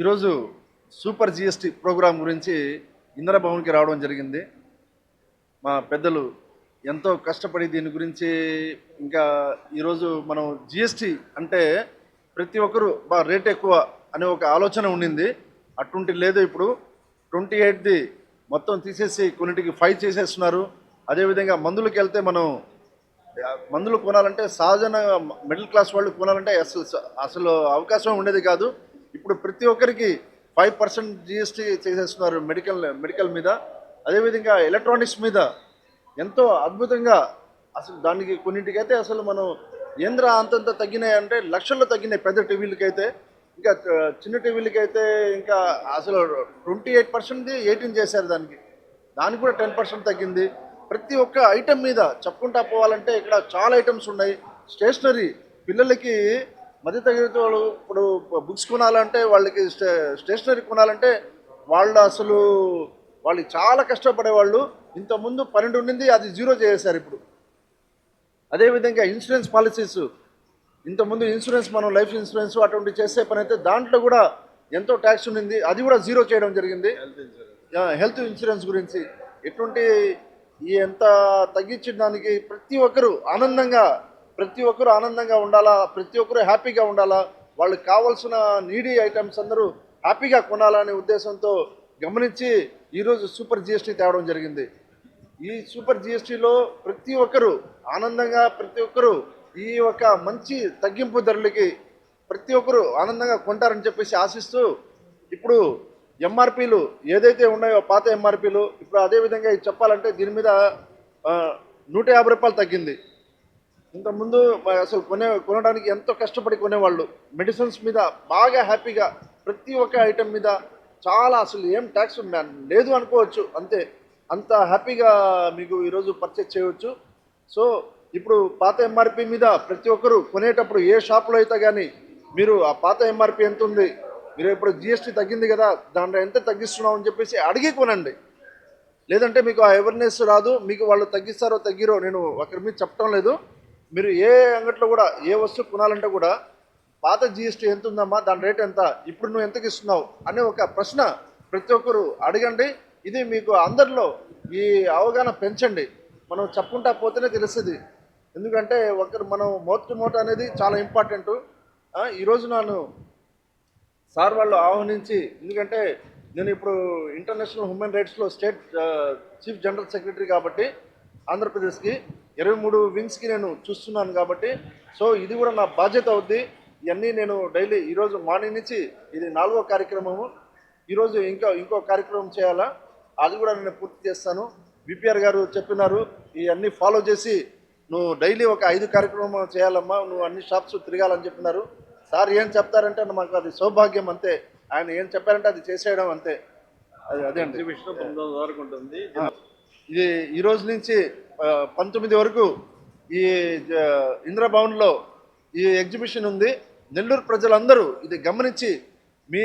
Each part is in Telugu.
ఈరోజు సూపర్ జిఎస్టీ ప్రోగ్రాం గురించి ఇంద్రభవన్కి రావడం జరిగింది. మా పెద్దలు ఎంతో కష్టపడి దీని గురించి ఇంకా ఈరోజు మనం జిఎస్టీ అంటే ప్రతి ఒక్కరు బా రేట్ ఎక్కువ అనే ఒక ఆలోచన ఉండింది. అటువంటి లేదు ఇప్పుడు. ట్వంటీ ఎయిట్ది మొత్తం తీసేసి కొన్నిటికి ఫైవ్ చేసేస్తున్నారు. అదేవిధంగా మందులకు వెళ్తే మనం మందులు కొనాలంటే సహజన మిడిల్ క్లాస్ వాళ్ళు కొనాలంటే అసలు అసలు అవకాశం ఉండేది కాదు. ఇప్పుడు ప్రతి ఒక్కరికి ఫైవ్ పర్సెంట్ జిఎస్టీ చేసేస్తున్నారు మెడికల్ మెడికల్ మీద. అదేవిధంగా ఎలక్ట్రానిక్స్ మీద ఎంతో అద్భుతంగా అసలు దానికి కొన్నింటికైతే అసలు మనం ఏంద్ర అంతంత తగ్గినాయి అంటే లక్షల్లో తగ్గినాయి పెద్ద టీవీలకైతే. ఇంకా చిన్న టీవీలకైతే ఇంకా అసలు ట్వంటీ ఎయిట్ పర్సెంట్ ఎయిటీన్ చేశారు దానికి. దానికి కూడా టెన్ పర్సెంట్ తగ్గింది. ప్రతి ఒక్క ఐటెం మీద చెప్పుకుంటా పోవాలంటే ఇక్కడ చాలా ఐటమ్స్ ఉన్నాయి. స్టేషనరీ పిల్లలకి మధ్య తరగతి వాళ్ళు ఇప్పుడు బుక్స్ కొనాలంటే వాళ్ళకి స్టే స్టేషనరీ కొనాలంటే వాళ్ళు అసలు వాళ్ళు చాలా కష్టపడేవాళ్ళు. ఇంతకుముందు పన్నెండు ఉండింది అది జీరో చేసేసారు ఇప్పుడు. అదేవిధంగా ఇన్సూరెన్స్ పాలసీస్. ఇంతకుముందు ఇన్సూరెన్స్ మనం లైఫ్ ఇన్సూరెన్స్ అటువంటి చేసే పని అయితే దాంట్లో కూడా ఎంతో ట్యాక్స్ ఉండింది. అది కూడా జీరో చేయడం జరిగింది. Health insurance. గురించి. ఎటువంటి ఎంత తగ్గించిన దానికి ప్రతి ఒక్కరు ఆనందంగా ప్రతి ఒక్కరు ఆనందంగా ఉండాలా? ప్రతి ఒక్కరు హ్యాపీగా ఉండాలా? వాళ్ళకి కావాల్సిన నీడీ ఐటమ్స్ అందరూ హ్యాపీగా కొనాలనే ఉద్దేశంతో గమనించి ఈరోజు సూపర్ జిఎస్టీ తేవడం జరిగింది. ఈ సూపర్ జిఎస్టీలో ప్రతి ఒక్కరు ఆనందంగా ప్రతి ఒక్కరు ఈ ఒక మంచి తగ్గింపు ధరలకి ప్రతి ఒక్కరు ఆనందంగా కొంటారని చెప్పేసి ఆశిస్తూ ఇప్పుడు ఎంఆర్పీలు ఏదైతే ఉన్నాయో పాత ఎంఆర్పీలు ఇప్పుడు అదేవిధంగా ఇది చెప్పాలంటే దీని మీద నూట యాభై రూపాయలు తగ్గింది. ఇంతకుముందు అసలు కొనే కొనడానికి ఎంతో కష్టపడి కొనేవాళ్ళు. మెడిసిన్స్ మీద బాగా హ్యాపీగా ప్రతి ఒక్క ఐటెం మీద చాలా అసలు ఏం ట్యాక్స్ లేదు అనుకోవచ్చు. అంతే. అంత హ్యాపీగా మీకు ఈరోజు పర్చేజ్ చేయవచ్చు సో ఇప్పుడు పాత ఎంఆర్పి మీద ప్రతి ఒక్కరు కొనేటప్పుడు ఏ షాప్లో అయితే కానీ మీరు ఆ పాత ఎంఆర్పి ఎంత ఉంది మీరు ఇప్పుడు జిఎస్టీ తగ్గింది కదా దాంట్లో ఎంత తగ్గిస్తున్నాం అని చెప్పేసి అడిగి కొనండి. లేదంటే మీకు ఆ అవేర్నెస్ రాదు మీకు వాళ్ళు తగ్గిస్తారో తగ్గిరో నేను ఒకరి మీద చెప్పడం లేదు. మీరు ఏ అంగట్లో కూడా ఏ వస్తువు కొనాలంటే కూడా పాత జిఎస్టీ ఎంత ఉందమ్మా దాని రేట్ ఎంత ఇప్పుడు నువ్వు ఎంతకి ఇస్తున్నావు అనే ఒక ప్రశ్న ప్రతి ఒక్కరు అడగండి. ఇది మీకు అందరిలో ఈ అవగాహన పెంచండి. మనం చెప్పుకుంటా పోతేనే తెలుస్తుంది. ఎందుకంటే ఒకరు మనం మోట్ మోట మోట్ అనేది చాలా ఇంపార్టెంట్. ఈరోజు నన్ను సార్ వాళ్ళు ఆహ్వానించి ఎందుకంటే నేను ఇప్పుడు ఇంటర్నేషనల్ హ్యూమన్ రైట్స్లో స్టేట్ చీఫ్ జనరల్ సెక్రటరీ కాబట్టి ఆంధ్రప్రదేశ్కి ఇరవై మూడు వింగ్స్కి నేను చూస్తున్నాను కాబట్టి సో ఇది కూడా నా బాధ్యత అవుద్ది. ఇవన్నీ నేను డైలీ ఈరోజు మార్నింగ్ నుంచి ఇది నాలుగో కార్యక్రమము. ఈరోజు ఇంకా ఇంకో కార్యక్రమం చేయాలా? అది కూడా నేను పూర్తి చేస్తాను. విపిఆర్ గారు చెప్పినారు ఇవన్నీ ఫాలో చేసి నువ్వు డైలీ ఒక ఐదు కార్యక్రమం చేయాలమ్మా నువ్వు అన్ని షాప్స్ తిరగాలని చెప్పినారు. సార్ ఏం చెప్తారంటే మాకు అది సౌభాగ్యం అంతే. ఆయన ఏం చెప్పారంటే అది చేసేయడం అంతే. అది అదే అండి. ఎగ్జిబిషన్ తొమ్మిది వరకు ఉంటుంది. ఇది ఈ రోజు నుంచి పంతొమ్మిది వరకు ఈ ఇంద్రభవన్లో ఈ ఎగ్జిబిషన్ ఉంది. నెల్లూరు ప్రజలందరూ ఇది గమనించి మీ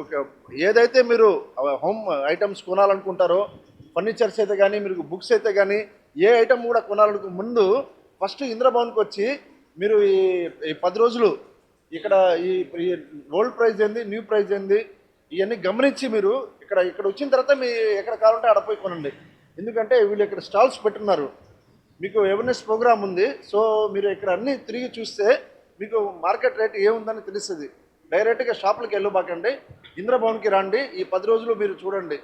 ఒక ఏదైతే మీరు హోమ్ ఐటమ్స్ కొనాలనుకుంటారో ఫర్నిచర్స్ అయితే కానీ మీరు బుక్స్ అయితే కానీ ఏ ఐటమ్ కూడా కొనాలనుకు ముందు ఫస్ట్ ఇంద్రభవన్కి వచ్చి మీరు ఈ ఈ పది రోజులు ఇక్కడ ఈ ఈ ఓల్డ్ ప్రైజ్ ఏంది న్యూ ప్రైజ్ ఏంది ఇవన్నీ గమనించి మీరు ఇక్కడ ఇక్కడ వచ్చిన తర్వాత మీ ఎక్కడ కావాలంటే ఆడ పోయి కొనండి. ఎందుకంటే వీళ్ళు ఇక్కడ స్టాల్స్ పెట్టున్నారు. మీకు అవేర్నెస్ ప్రోగ్రామ్ ఉంది. సో మీరు ఇక్కడ అన్నీ తిరిగి చూస్తే మీకు మార్కెట్ రేట్ ఏముందని తెలుస్తుంది. డైరెక్ట్గా షాపులకు వెళ్ళబాకండి. ఇంద్రభవన్కి రండి. ఈ పది రోజులు మీరు చూడండి.